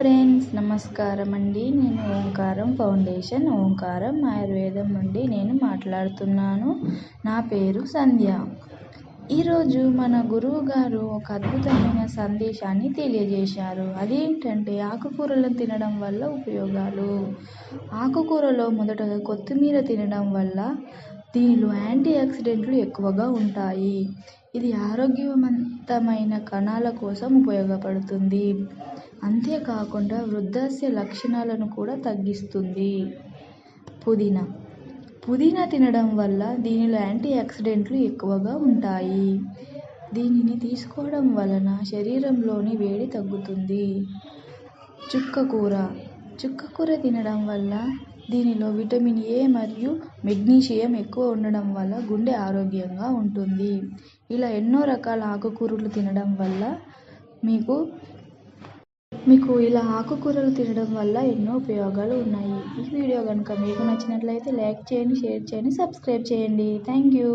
Friends నమస్కారం అండి నేను ఓంకారం ఫౌండేషన్ ఓంకారం ఆయుర్వేదం నుండి నేను మాట్లాడుతున్నాను. నా పేరు సంధ్య. ఈరోజు మన గురువు గారు ఒక అద్భుతమైన సందేశాన్ని తెలియజేశారు. అదేంటంటే ఆకుకూరలను తినడం వల్ల ఉపయోగాలు. ఆకుకూరలో మొదటగా కొత్తిమీర తినడం వల్ల దీనిలో యాంటీ ఆక్సిడెంట్లు ఎక్కువగా ఉంటాయి. ఇది ఆరోగ్యవంతమైన కణాల కోసం ఉపయోగపడుతుంది. అంతేకాకుండా వృద్ధాప్య లక్షణాలను కూడా తగ్గిస్తుంది. పుదీనా. పుదీనా తినడం వల్ల దీనిలో యాంటీ ఆక్సిడెంట్లు ఎక్కువగా ఉంటాయి. దీనిని తీసుకోవడం వలన శరీరంలోని వేడి తగ్గుతుంది. చుక్కకూర చుక్కకూర తినడం వల్ల దీనిలో విటమిన్ ఏ మరియు మెగ్నీషియం ఎక్కువ ఉండడం వల్ల గుండె ఆరోగ్యంగా ఉంటుంది. ఇలా ఎన్నో రకాల ఆకుకూరలు తినడం వల్ల మీకు మీకు ఇలా ఆకుకూరలు తినడం వల్ల ఎన్నో ఉపయోగాలు ఉన్నాయి. ఈ వీడియో కనుక మీకు నచ్చినట్లయితే లైక్ చేయండి షేర్ చేయండి సబ్స్క్రైబ్ చేయండి. Thank you.